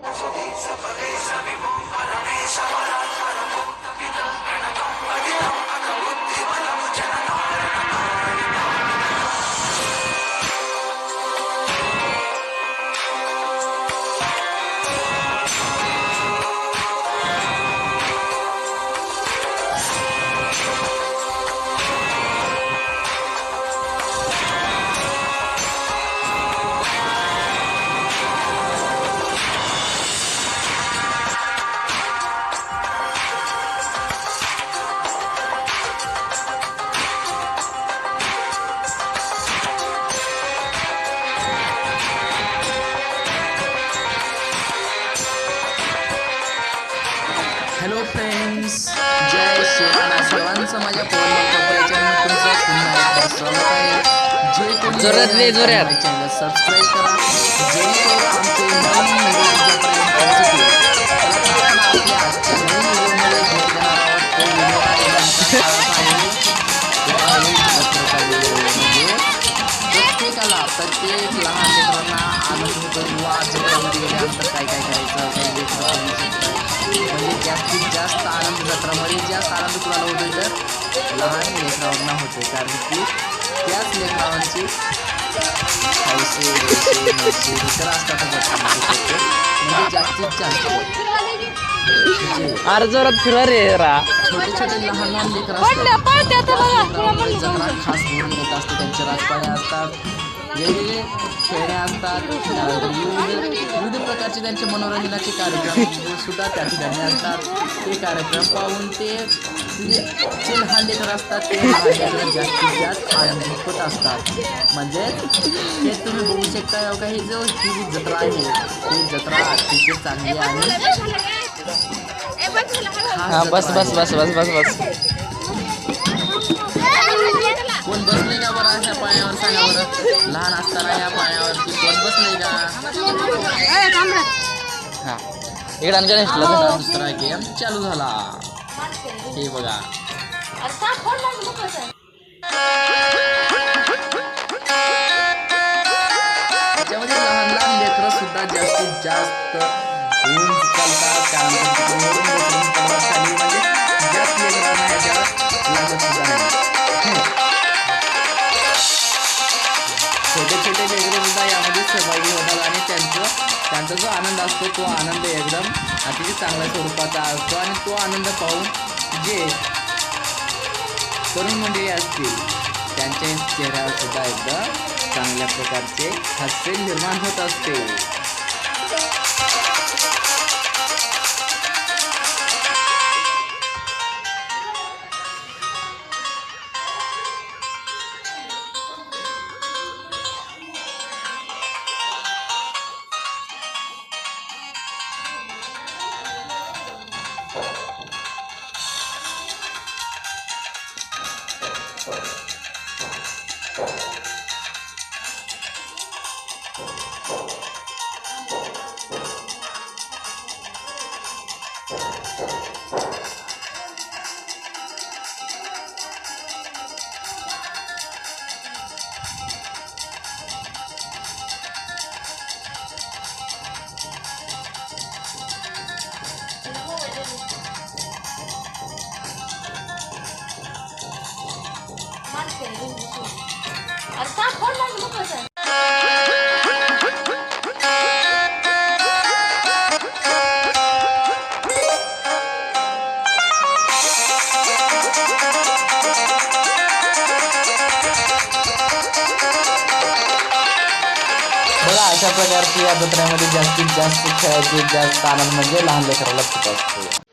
Sabay-sabay sabi mo जोरात रे, जोरात. Channel subscribe करा जेणेकरून म्हणजे प्रत्येकाला प्रत्येक लहान लेकरांना आनंद होतो. वा जत्रेमध्ये गेल्यानंतर काय काय करायचं? काही लेकरं म्हणजे जास्तीत जास्त आनंद जत्रामध्ये जास्त आनंद कुणाला होतोय तर लहान लेकरांना होतोय. कारण की त्याच लेकरांची हौसे नवसे इतर असतात. म्हणजे जास्तीत जास्त. जे अरे जोरात फिरा रे रा छोटे छोटे लहान लहान लेकर असतात. खास भरून येत असते. राजपाड्या असतात. वेगवेगळे खेळणे असतात. विविध विविध प्रकारचे त्यांचे मनोरंजनाचे कार्यक्रम सुद्धा त्या ठिकाणी असतात. ते कार्यक्रम पाहून ते जे लहान लेकर असतात ते लहान जास्तीत जास्त आनंदित होत असतात. म्हणजे हे तुम्ही बघू शकता हो का ही जो ही जी जत्रा आहे ही जत्रा अतिशय चांगली हा खास बस बस आहे. बस बस बस बस. कोण बसले का बरं अशा पायावर सांगा बरं? लहान असताना या पायावरती कोण बसले का? हा. इकडे आणि गणेशला दुसरा गेम चालू झाला. हे बघा. त्याच्यामध्ये लहान लहान लेकरं सुद्धा जास्तीत जास्त ऊन चालतात. त्यानंतर त्यांचं जो आनंद असतो तो आनंद एकदम. अतिशय चांगल्या स्वरूपाचा असतो. आणि तो आनंद पाहून जे तरुण मंडळी असतील त्यांच्या चेहऱ्यावर सुद्धा एकदम चांगल्या प्रकारचे हास्य निर्माण होत असते. बघा अशा प्रकारची या जत्रेमध्ये जास्तीत जास्त खेळायचे जास्त आनंद म्हणजे लहान लेकराला खूप असतो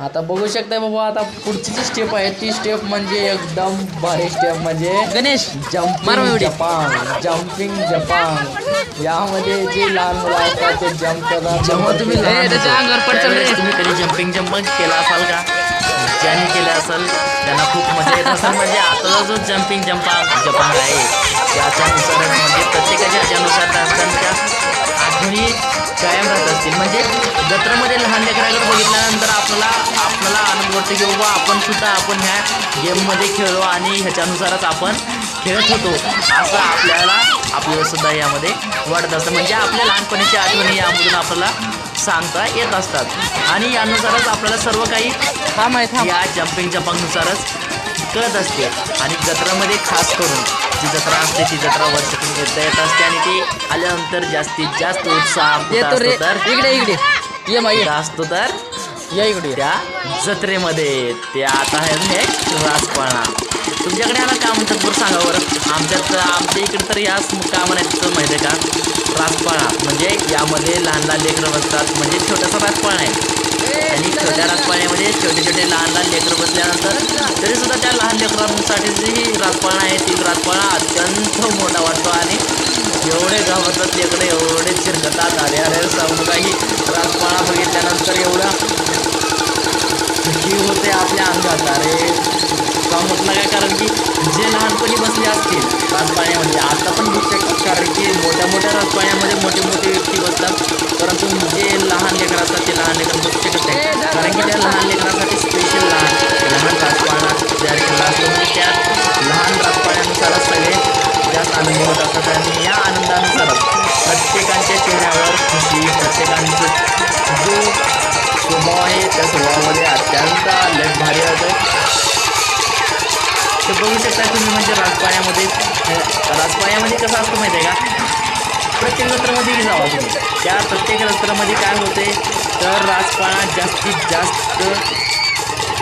आता बघू शकताय बाबा आता पुढची जी स्टेप आहे ती स्टेप म्हणजे एकदम भारी स्टेप म्हणजे Ganesh jumping. Japan jumping Japan. यामध्ये जे लहान मुलं असतात ते जम्प करतात. जेव्हा तुम्ही कधी जम्पिंग जम्पिंग केला असाल का? ज्यांनी केलं असेल त्यांना खूप मजा येत असेल. म्हणजे आता जो जम्पिंग जम्पा जपान आहे त्याच्यानुसारच म्हणजे प्रत्येकाच्या त्यांच्या आठवणी कायम राहत असतील. म्हणजे जत्रेमध्ये लहान लेकराकडे बघितल्यानंतर आपल्याला आपल्याला आनंद वाटतो की बाबा आपण सुद्धा आपण ह्या गेममध्ये खेळलो आणि ह्याच्यानुसारच आपण खेळत होतो. असं आपल्याला आपल्याला सुद्धा यामध्ये वाटत असतं. म्हणजे आपल्या लहानपणीच्या आठवणी यामधून आपल्याला सांगता येत असतात. आणि यानुसारच आपल्याला सर्व काही या जम्पिंग जपांगनुसारच कळत असते. आणि जत्रामध्ये खास करून जी जत्रा असते ती जत्रा वर्षातून एकदा येत असते आणि ती आल्यानंतर जास्तीत जास्त उत्साह तर इकडे इकडे. ये मा ये कुठं असतो तर. या इकडे त्या जत्रेमध्ये ते आता आहे राजपाळणा. तुमच्याकडे आला का म्हणतात बरं सांगा बरं? आमच्यात आमच्या इकडे तर याच का म्हणायचं माहिती आहे का? राजपाळणा. म्हणजे यामध्ये लहान लहान लेकरं बसतात. म्हणजे छोटासा राजपाळणा आहे. आणि छोट्या राजपाळण्यामध्ये छोटे छोटे लहान लहान लेकरं बसल्यानंतर तरी सुद्धा त्या लहान लेकरांसाठी जी राजपाळणा आहे. ती राजपाळणा अत्यंत मोठा वाटतो आणि एवढे घाबरतात लेकरं एवढे चिरकतात अरे अरे सांगू काही राजपाळणा बघितल्यानंतर एवढा ही होते आपल्या अंगात. अरे का म्हटलं काय? कारण की जे लहानपणी बसले असतील राजपाण्यामध्ये आता पण बघू शकतात कारण की मोठ्या मोठ्या राजपाण्यामध्ये मोठे मोठे व्यक्ती बसतात. परंतु जे लहान लेकरं असतात ते लहान लेकरं शकत नाही. कारण की त्या लहान लेकरांसाठी स्पेशल लहान लहान राजपाळणा तयार केला असतो म्हणजे त्या लहान राजपाण्यानुसारच सगळे आनंद होत असतात आणि या आनंदानुसार प्रत्येकाच्या चेहऱ्यावर खुशी प्रत्येकांचं जो स्वभाव आहे त्या स्वभावामध्ये अत्यंत लय भारी होतं ते बघू शकता तुम्ही म्हणजे राजपाण्यामध्ये राजपाण्यामध्ये कसं असतं माहिती आहे का? प्रत्येक जत्रामध्ये जावा तुम्ही. त्या प्रत्येक जत्रामध्ये काय होते तर राजपाळा जास्तीत जास्त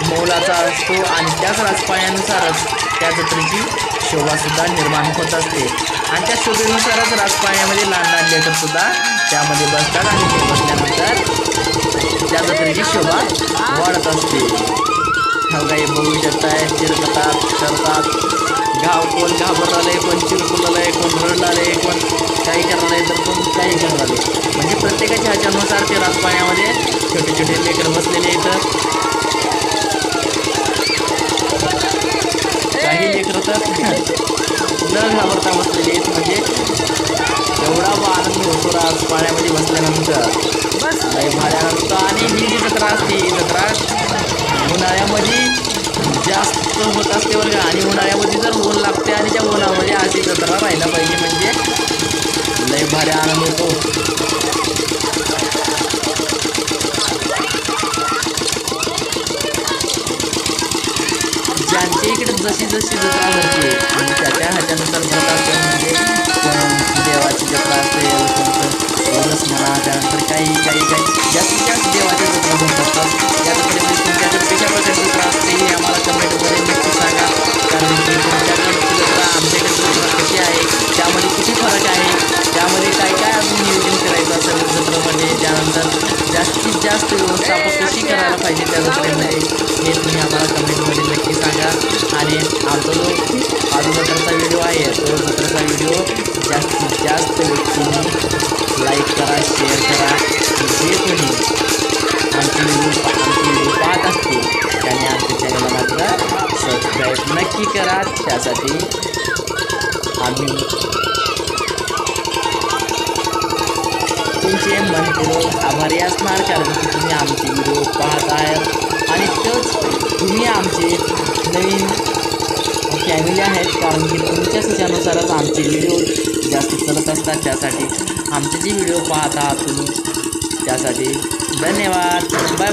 मौलाचा असतो आणि त्याच राजपाण्यानुसारच त्या जत्रेची शोभासुद्धा निर्माण होत असते. आणि त्या शोभेनुसारच राजपाण्यामध्ये लहान लहान लेकरसुद्धा त्यामध्ये बसतात आणि ते बसल्यानंतर त्या जत्रेची शोभा वाढत असते. हो काही बघू शकताय चिरकतात करतात. गाव कोण आहे कोण चिरकुलालय कोण आहे कोण काही करणार आहे तर कोण काही करणार. आहे म्हणजे प्रत्येकाच्या ह्याच्यानुसार ते राजपाण्यामध्ये छोटे छोटे लेकर बसलेले आहेत. काही लेकरं तर न घाबरता बसलेले आहेत. म्हणजे एवढा व आनंद होतो राज पाण्यामध्ये बसल्यानंतर. होतो आणि ही जी जत्रा असते ही जत्रा उन्हाळ्यामध्ये जास्त होत असते बरं का. आणि उन्हाळ्यामध्ये जर ऊन लागते आणि त्या उन्हामध्ये अशी जत्रा राहायला पाहिजे. म्हणजे लय भारी आनंद होतो ज्यांच्या इकडे जशी जशी जत्रा भरते म्हणजे त्या त्या ह्याच्यानुसार भरत असते म्हणजे देवाची जत्रा असते रस म्हणा त्यानंतर काही काही काही जास्तीत जास्त देवाच्या जत्रा भरत असतात या तुमच्याकडे कशा प्रकारची जत्रा असते हे आम्हाला कमेंटमध्ये नक्की सांगा कारण की तुमच्याकडची जत्रा आमच्याकडची जत्रा कशी आहे त्यामध्ये किती फरक आहे त्यामध्ये काय काय अजून नियोजन करायचं असेल जत्रेमध्ये त्यानंतर जास्तीत जास्त व्यवस्थापन कशी करायला पाहिजे त्या जत्रेमध्ये हे तुम्ही आम्हाला कमेंटमध्ये नक्की सांगा आणि आमचा जो आजू जत्रेचा व्हिडिओ आहे तो जत्रेचा व्हिडिओ जास्तीत जास्त व्यक्तींनी लाईक करा शेअर करा जे कोणी आमचे व्हिडिओ आमचे व्हिडिओ पाहत असतील त्यांनी आमच्या चॅनलला मात्र सबस्क्राईब नक्की करा त्यासाठी आम्ही तुमचे मनपूर्वक आभारी असणार कारण की तुम्ही आमचे व्हिडिओ पाहत आहात आणि तोच तुम्ही आमचे नवीन फॅमिली आहेत तुमच्या सूचनानुसारच आमचे व्हिडिओ जास्त चलत असतात. त्यासाठी आमचे जे व्हिडिओ पाहत आहात तुम्ही त्यासाठी धन्यवाद. Bye bye